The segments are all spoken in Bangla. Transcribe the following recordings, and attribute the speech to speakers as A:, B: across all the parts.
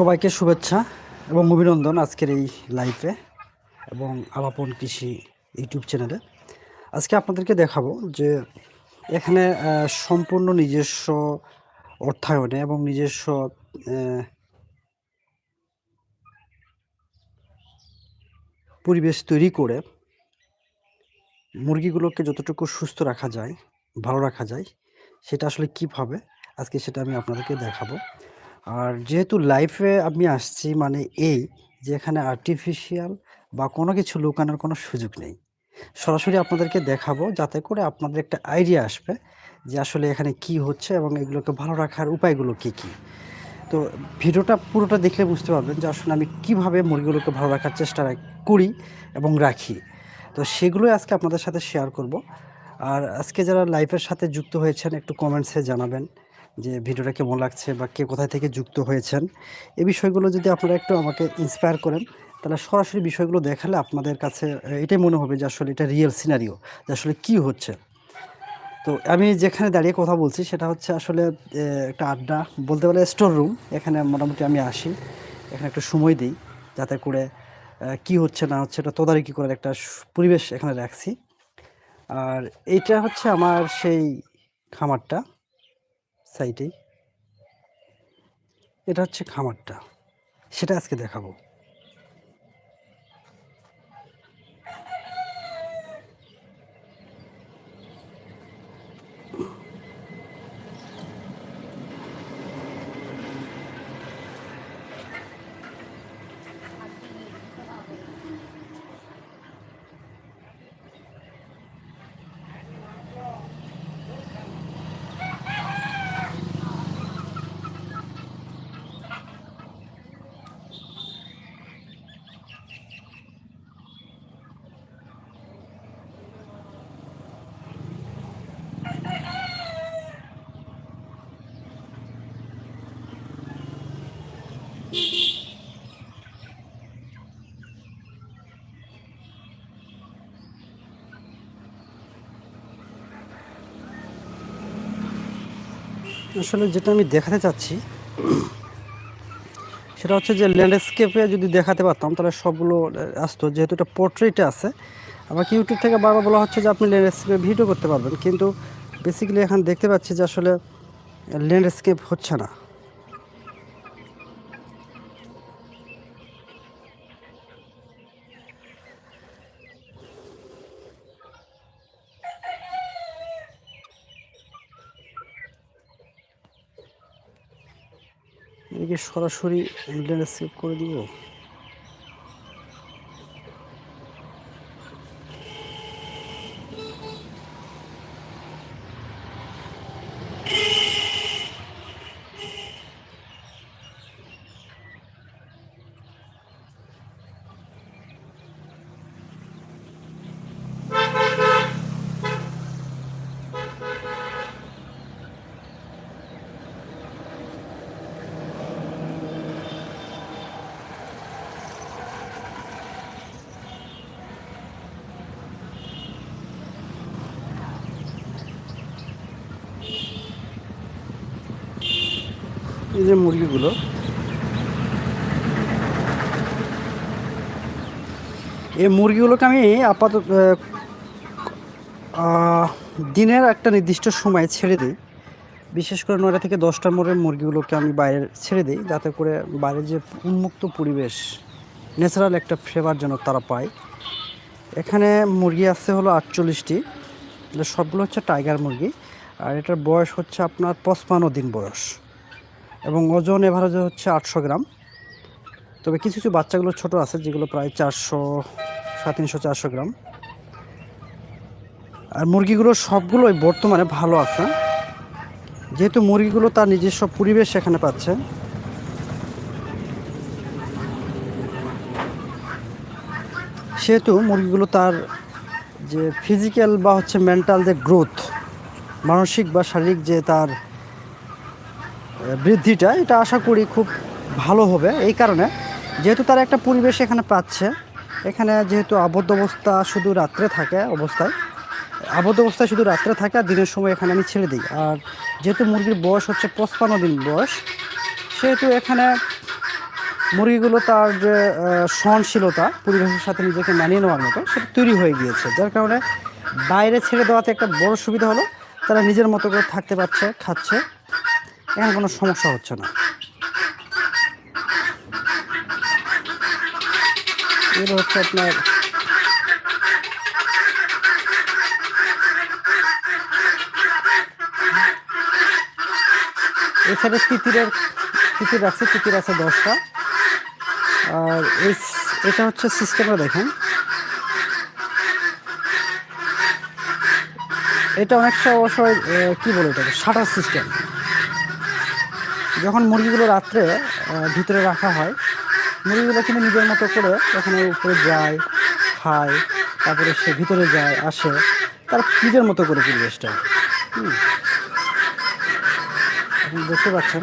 A: সবাইকে শুভেচ্ছা এবং অভিনন্দন আজকের এই লাইভে এবং আলাপন কৃষি ইউটিউব চ্যানেলে আজকে আপনাদেরকে দেখাবো যে এখানে সম্পূর্ণ নিজস্ব অর্থায়নে এবং নিজস্ব পরিবেশ তৈরি করে মুরগিগুলোকে যতটুকু সুস্থ রাখা যায়, ভালো রাখা যায়, সেটা আসলে কীভাবে, আজকে সেটা আমি আপনাদেরকে দেখাবো। আর যেহেতু লাইফে আমি আসছি মানে এই যে এখানে আর্টিফিশিয়াল বা কোনো কিছু লুকানোর কোনো সুযোগ নেই। সরাসরি আপনাদেরকে দেখাবো যাতে করে আপনাদের একটা আইডিয়া আসবে যে আসলে এখানে কি হচ্ছে এবং এগুলোকে ভালো রাখার উপায়গুলো কী কী। তো ভিডিওটা পুরোটা দেখলে বুঝতে পারবেন যে আসলে আমি কীভাবে মুরগিগুলোকে ভালো রাখার চেষ্টা করি এবং রাখি। তো সেগুলোই আজকে আপনাদের সাথে শেয়ার করব। আর আজকে যারা লাইফের সাথে যুক্ত হয়েছেন একটু কমেন্টসে জানাবেন। যে ভিডিওটা কেমন লাগছে বা কে কোথায় থেকে যুক্ত হয়েছেন, এই বিষয়গুলো যদি আপনারা একটু আমাকে ইন্সপায়ার করেন, তাহলে সরাসরি বিষয়গুলো দেখালে আপনাদের কাছে এটাই মনে হবে যে আসলে এটা রিয়েল সিনারিও যে আসলে কি হচ্ছে। তো আমি যেখানে দাঁড়িয়ে কথা বলছি, সেটা হচ্ছে আসলে একটা আড্ডা, বলতে পারে স্টোর রুম এখানে মোটামুটি আমি আসি, এখানে একটু সময় দিই, যাতে করে কি হচ্ছে না হচ্ছে এটা তদারকি করার একটা পরিবেশ এখানে রাখছি। আর এইটা হচ্ছে আমার সেই খামারটা। সাইটেই। এটা হচ্ছে খামারটা। সেটা আজকে দেখাবো। আসলে যেটা আমি দেখাতে চাচ্ছি, সেটা হচ্ছে যে ল্যান্ডস্কেপে যদি দেখাতে পারতাম, তাহলে সবগুলো আসতো। যেহেতু এটা পোর্ট্রেটে আছে, আমাকে ইউটিউব থেকে বারবার বলা হচ্ছে যে আপনি ল্যান্ডস্কেপে ভিডিও করতে পারবেন। কিন্তু বেসিক্যালি এখন দেখতে পাচ্ছি যে আসলে ল্যান্ডস্কেপ হচ্ছে না। এদিকে সরাসরি ল্যান্ডস্কেপ করে দিব। এই যে মুরগিগুলো। এই মুরগিগুলোকে আমি আপাতত দিনের একটা নির্দিষ্ট সময় ছেড়ে দিই। বিশেষ করে নয়টা থেকে দশটার মোড়ে মুরগিগুলোকে আমি বাইরে ছেড়ে দিই, যাতে করে বাইরে যে উন্মুক্ত পরিবেশ ন্যাচারাল একটা ফ্লেভার যেন তারা পায়। এখানে মুরগি আছে হলো আটচল্লিশটি সবগুলো হচ্ছে টাইগার মুরগি। আর এটার বয়স হচ্ছে আপনার পঁচপান্ন দিন বয়স। এবং ওজন এভারেজে হচ্ছে আটশো গ্রাম। তবে কিছু কিছু বাচ্চাগুলো ছোট আছে, যেগুলো প্রায় চারশো, সাড়ে তিনশো, চারশো গ্রাম। আর মুরগিগুলো সবগুলোই বর্তমানে ভালো আছে। যেহেতু মুরগিগুলো তার নিজস্ব পরিবেশ এখানে পাচ্ছে। সেহেতু মুরগিগুলো তার যে ফিজিক্যাল বা হচ্ছে মেন্টাল যে গ্রোথ মানসিক বা শারীরিক যে তার বৃদ্ধিটা, এটা আশা করি খুব ভালো হবে এই কারণে। যেহেতু তারা একটা পরিবেশ এখানে পাচ্ছে, এখানে যেহেতু আবদ্ধ অবস্থা শুধু রাত্রে থাকে অবস্থায়, আবদ্ধ অবস্থায় শুধু রাত্রে থাকে আর দিনের সময় এখানে আমি ছেড়ে দিই। আর যেহেতু মুরগির বয়স হচ্ছে পঁচপান্ন দিন বয়স, সেহেতু এখানে মুরগিগুলো তার যে সহনশীলতা, পরিবেশের সাথে নিজেকে মানিয়ে নেওয়ার মতো, সেটা তৈরি হয়ে গিয়েছে। যার কারণে বাইরে ছেড়ে দেওয়াতে একটা বড় সুবিধা হলো, তারা নিজের মতো করে থাকতে পারছে, খাচ্ছে। এখন কোনো সমস্যা হচ্ছে না। এগুলো হচ্ছে আপনার এছাড়া তিতিরের, তিতির আছে তিতির আছে দশটা। আর এটা হচ্ছে সিস্টেমটা দেখেন। এটা অনেকটা অবশ্যই কি বলে এটাকে? Shutter system. যখন মুরগিগুলো রাত্রে ভিতরে রাখা হয়, মুরগিগুলো কিন্তু নিজের মতো করে এখানে উপরে যায়, খায়, তারপরে সে ভিতরে যায়, আসে, তার নিজের মতো করে পরিবেশটা। হুম। আপনি দেখতে পাচ্ছেন।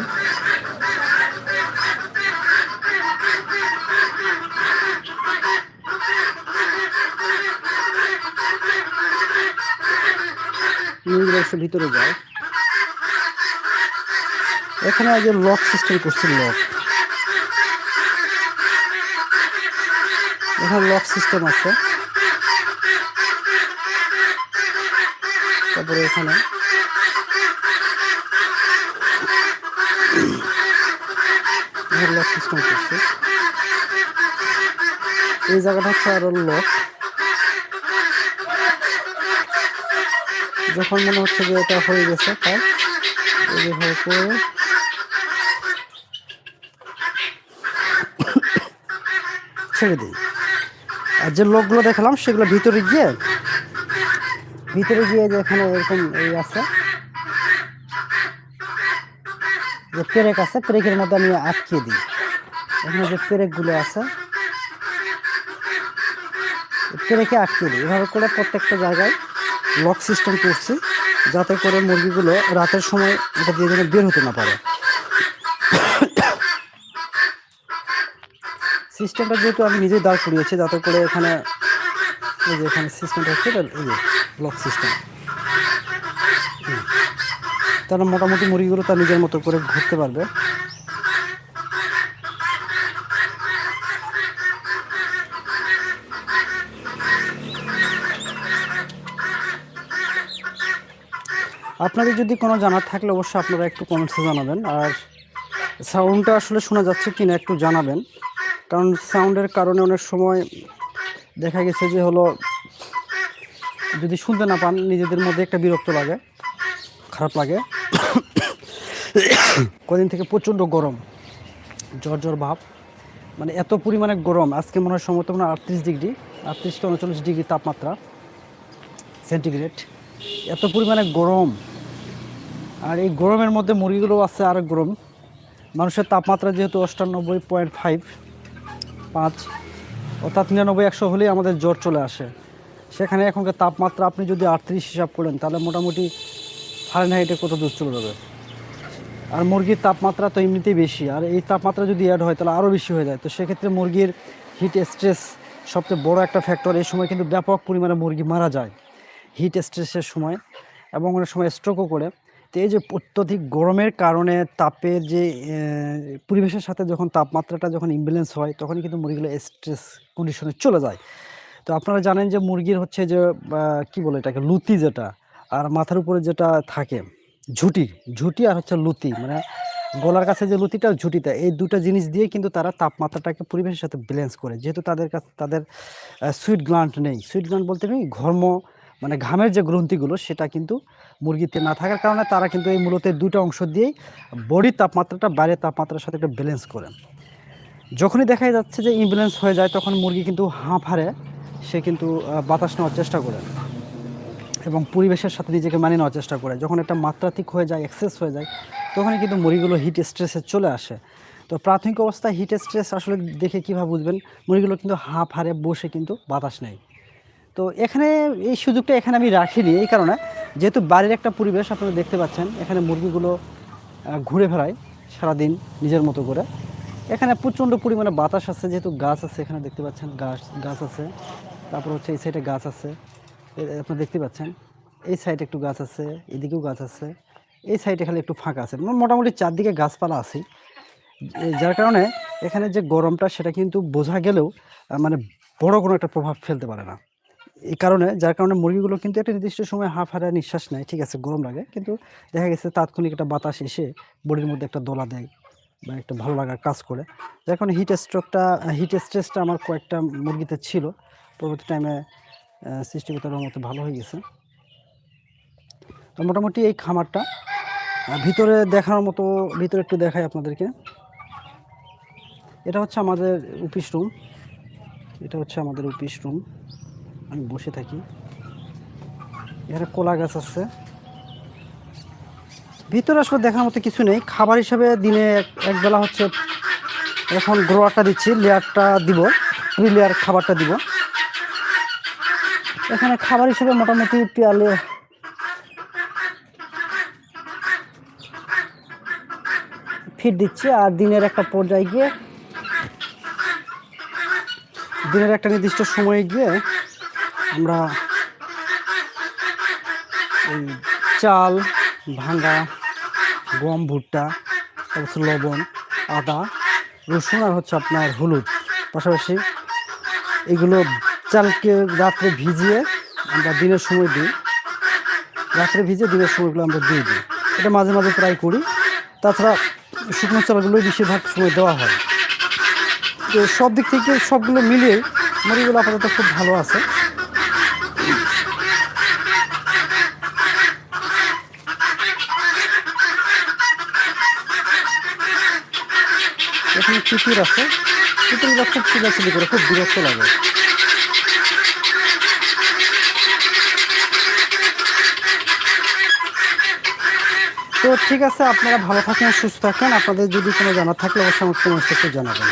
A: এসে ভিতরে যায়। এখানে আগে লক সিস্টেম করছে লক এখানে লক সিস্টেম আছে। তারপরে এখানে। লক সিস্টেম করছে। এই জায়গাটা হচ্ছে আরও লক যখন মনে হচ্ছে যে এটা হয়ে গেছে, তাই এইভাবে করে ছেড়ে দিই। আর যে লোকগুলো দেখালাম, সেগুলো ভিতরে গিয়ে ভিতরে গিয়ে যে এখানে এরকম এই আছে, যে পেরেক আছে, পেরেকের মধ্যে আমি আটকে দিই। এখানে যে পেরেকগুলো আছে, পেরেকে আটকে দিই। এভাবে করে প্রত্যেকটা জায়গায় লক সিস্টেম করছি, যাতে করে মুরগিগুলো রাতের সময় এটা দিয়ে যেন বের হতে না পারে। সিস্টেমটা যেহেতু আমি নিজেই দাঁড় করিয়েছি, যাতে করে এখানে এই যে এখানে সিস্টেমটা হচ্ছে এই যে লক সিস্টেম তাহলে মোটামুটি মুরগিগুলো তার নিজের মতো করে ঘুরতে পারবে। আপনাদের যদি কোনো জানার থাকলে অবশ্যই আপনারা একটু কমেন্টসে জানাবেন। আর সাউন্ডটা আসলে শোনা যাচ্ছে কিনা একটু জানাবেন। কারণ সাউন্ডের কারণে অনেক সময় দেখা গেছে যে হলো, যদি শুনতে না পান, নিজেদের মধ্যে একটা বিরক্ত লাগে, খারাপ লাগে। কদিন থেকে প্রচণ্ড গরম, জ্বর জ্বর ভাব। মানে এত পরিমাণে গরম, আজকে মনে হয় সম্ভবত মনে হয় আটত্রিশ ডিগ্রি, আটত্রিশ থেকে উনচল্লিশ ডিগ্রি তাপমাত্রা সেন্টিগ্রেড এত পরিমাণে গরম। আর এই গরমের মধ্যে মুরগিগুলো আছে আরও গরম। মানুষের তাপমাত্রা যেহেতু অষ্টানব্বই পয়েন্ট ফাইভ পাঁচ, অর্থাৎ নিরানব্বই, একশো হলেই আমাদের জ্বর চলে আসে। সেখানে এখনকার তাপমাত্রা আপনি যদি আটত্রিশ হিসাব করেন, তাহলে মোটামুটি ফারেনহাইটে কত দূর চলে যাবে? আর মুরগির তাপমাত্রা তো এমনিতেই বেশি, আর এই তাপমাত্রা যদি অ্যাড হয়, তাহলে আরও বেশি হয়ে যায়। তো সেক্ষেত্রে মুরগির হিট স্ট্রেস সবচেয়ে বড় একটা ফ্যাক্টর এই সময় কিন্তু ব্যাপক পরিমাণে মুরগি মারা যায়। হিট স্ট্রেসের সময় এবং অনেক সময় স্ট্রোকও করে। তো এই যে অত্যধিক গরমের কারণে তাপের যে পরিবেশের সাথে যখন তাপমাত্রাটা যখন ইমব্যালেন্স হয়, তখনই কিন্তু মুরগিগুলো স্ট্রেস কন্ডিশনে চলে যায়। তো আপনারা জানেন যে মুরগির হচ্ছে যে কি বলে এটাকে, লুতি যেটা, আর মাথার উপরে যেটা থাকে, ঝুটি ঝুটি আর হচ্ছে লুতি মানে গলার কাছে যে লুতিটা, ঝুটিটা, এই দুটো জিনিস দিয়ে কিন্তু তারা তাপমাত্রাটাকে পরিবেশের সাথে ব্যালেন্স করে। যেহেতু তাদের কাছে, তাদের সুইট গ্লান্ট নেই। সুইট গ্লান্ট বলতে কি? ঘর্ম মানে ঘামের যে গ্রন্থিগুলো, সেটা কিন্তু মুরগিতে না থাকার কারণে তারা কিন্তু এই মূলত দুটো অংশ দিয়েই বডির তাপমাত্রাটা বাইরের তাপমাত্রার সাথে একটা ব্যালেন্স করে যখনই দেখা যাচ্ছে যে ইমব্যালেন্স হয়ে যায়, তখন মুরগি কিন্তু হাঁপ হারে সে কিন্তু বাতাস নেওয়ার চেষ্টা করে এবং পরিবেশের সাথে নিজেকে মানিয়ে নেওয়ার চেষ্টা করে। যখন একটা মাত্রাতিক হয়ে যায় এক্সেস হয়ে যায়, তখনই কিন্তু মুরগিগুলো হিট স্ট্রেসে চলে আসে। তো প্রাথমিক অবস্থায় হিট স্ট্রেস আসলে দেখে কীভাবে বুঝবেন? মুরগিগুলো কিন্তু হাঁপ হারে বসে কিন্তু বাতাস নেয়। তো এখানে এই সুযোগটা এখানে আমি রাখিনি এই কারণে। যেহেতু বাড়ির একটা পরিবেশ আপনারা দেখতে পাচ্ছেন, এখানে মুরগিগুলো ঘুরে বেড়ায় সারাদিন নিজের মতো করে। এখানে প্রচণ্ড পরিমাণে বাতাস আছে, যেহেতু গাছ আছে, এখানে দেখতে পাচ্ছেন গাছ গাছ আছে। তারপর হচ্ছে এই সাইডে গাছ আছে আপনারা দেখতে পাচ্ছেন। এই সাইডে একটু গাছ আছে, এদিকেও গাছ আছে। এই সাইডে খালি একটু ফাঁকা আছে। মোটামুটি চারদিকে গাছপালা আছে যার কারণে এখানে যে গরমটা, সেটা কিন্তু বোঝা গেলেও মানে বড় কোনো একটা প্রভাব ফেলতে পারে না। এই কারণে, যার কারণে মুরগিগুলো কিন্তু একটা নির্দিষ্ট সময় হাঁফ-হাঁড়া নিঃশ্বাস নেয়। ঠিক আছে, গরম লাগে। কিন্তু দেখা গেছে তাৎক্ষণিক একটা বাতাস এসে বডির মধ্যে একটা দোলা দেয় বা একটা ভালো লাগার কাজ করে। যার কারণে হিট স্ট্রোকটা হিট স্ট্রেসটা আমার কয়েকটা মুরগিতে ছিল। পরবর্তী টাইমে আ সৃষ্টিকর্তার রহমতে ভালো হয়ে গেছে। তো মোটামুটি এই খামারটা ভিতরে দেখানোর মতো, ভিতরে একটু দেখাই আপনাদেরকে। এটা হচ্ছে আমাদের অফিস রুম। এটা হচ্ছে আমাদের অফিস রুম। আমি বসে থাকি। এখানে কলা গাছ আছে। ভিতরে আসলে দেখার মতো কিছু নেই। খাবার হিসাবে দিনে এক একবেলা হচ্ছে এখন গ্রোয়ারটা দিচ্ছি, লেয়ারটা দিব। প্রি লেয়ার খাবারটা দিব। এখানে খাবার হিসেবে মোটামুটি পেয়ালে ফিড দিচ্ছি আর দিনের একটা পর্যায়ে গিয়ে দিনের একটা নির্দিষ্ট সময়ে গিয়ে আমরা ওই চাল, ভাঙ্গা, গম, ভুট্টা, তারপর লবণ, আদা, রসুন আর হচ্ছে আপনার হলুদ। পাশাপাশি এগুলো চালকে রাত্রে ভিজিয়ে আমরা দিনের সময় দিই। রাত্রে ভিজিয়ে দিনের সময়গুলো আমরা দিয়ে দিই। এটা মাঝে, মাঝে প্রায় করি। তাছাড়া শুকনো চালগুলোই বেশিরভাগ সময় দেওয়া হয়। তো সব দিক থেকে সবগুলো মিলিয়ে মুরগিগুলো আপাতত খুব ভালো আছে। এখানে তিতির আছে। তিতিরগুলো খুব চিলাচিলি করে, খুব বিরক্ত লাগে। তো ঠিক আছে আপনারা ভালো থাকেন, সুস্থ থাকেন। আপনাদের যদি কোনো জানা থাকলে অবশ্যই আমার সেকশনে জানাবেন।